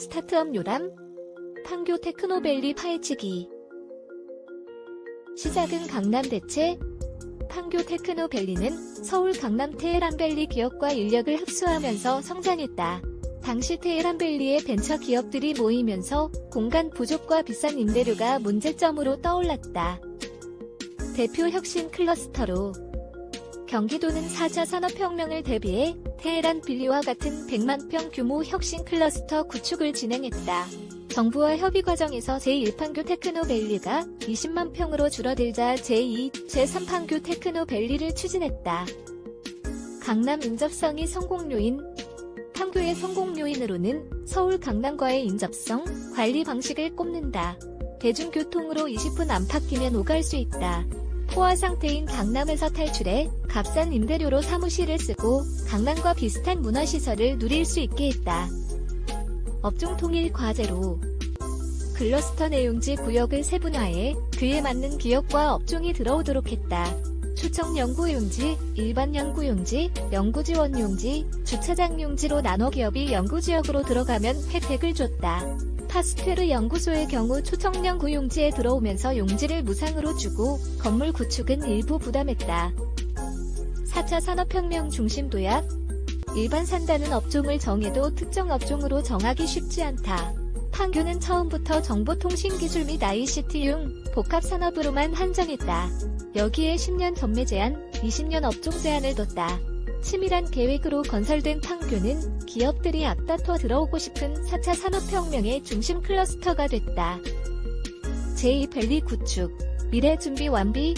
스타트업 요람, 판교 테크노밸리 파헤치기. 시작은 강남 대체, 판교 테크노밸리는 서울 강남 테헤란밸리 기업과 인력을 흡수하면서 성장했다. 당시 테헤란밸리의 벤처 기업들이 모이면서 공간 부족과 비싼 임대료가 문제점으로 떠올랐다. 대표 혁신 클러스터로 경기도는 4차 산업혁명을 대비해 테헤란 빌리와 같은 100만 평 규모 혁신 클러스터 구축을 진행했다. 정부와 협의 과정에서 제1판교 테크노밸리가 20만 평으로 줄어들자 제2, 제3판교 테크노밸리를 추진했다. 강남 인접성이 성공 요인 판교의 성공 요인으로는 서울 강남과의 인접성, 관리 방식을 꼽는다. 대중교통으로 20분 안팎이면 오갈 수 있다. 포화 상태인 강남에서 탈출해 값싼 임대료로 사무실을 쓰고 강남과 비슷한 문화시설을 누릴 수 있게 했다. 업종 통일 과제로 클러스터 내용지 구역을 세분화해 그에 맞는 기업과 업종이 들어오도록 했다. 초청 연구용지, 일반 연구용지, 연구지원용지, 주차장용지로 나눠 기업이 연구지역으로 들어가면 혜택을 줬다. 파스테르 연구소의 경우 초청 연구용지에 들어오면서 용지를 무상으로 주고 건물 구축은 일부 부담했다. 4차 산업혁명 중심 도약 일반 산다는 업종을 정해도 특정 업종으로 정하기 쉽지 않다. 판교는 처음부터 정보통신기술 및 ICT용 복합산업으로만 한정했다. 여기에 10년 전매 제한, 20년 업종 제한을 뒀다. 치밀한 계획으로 건설된 판교는 기업들이 앞다퉈 들어오고 싶은 4차 산업혁명의 중심 클러스터가 됐다. 제2밸리 구축, 미래 준비 완비,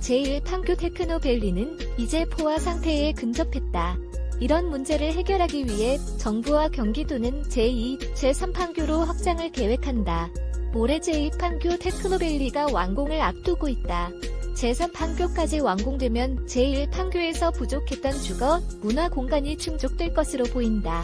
제1 판교 테크노밸리는 이제 포화 상태에 근접했다. 이런 문제를 해결하기 위해 정부와 경기도는 제2, 제3 판교로 확장을 계획한다. 올해 제2 판교 테크노밸리가 완공을 앞두고 있다. 제3판교까지 완공되면 제1판교에서 부족했던 주거, 문화 공간이 충족될 것으로 보인다.